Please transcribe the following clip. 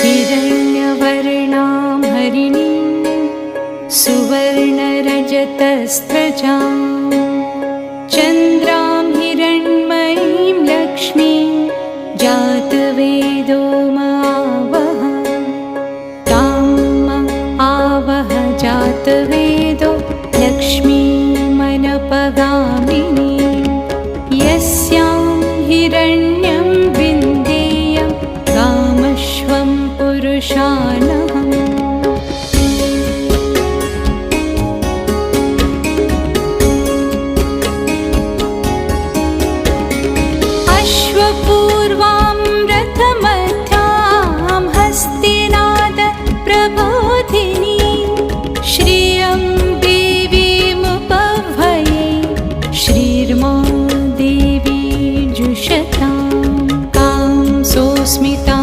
हिरण्यवर्णां हरिणीं सुवर्णरजतस्रजां चन्द्रां हिरण्मयीं लक्ष्मीं जातवेदो मावह ताम् आवह जातवेदो लक्ष्मीमनपगामिनी यस्यां हिरण्यं अश्वपूर्वां रथमत्यां हस्तिनाद प्रभाधिनी श्रियं देवीमुपभये श्रीर्मा देवी जुषता। तां सुस्मिता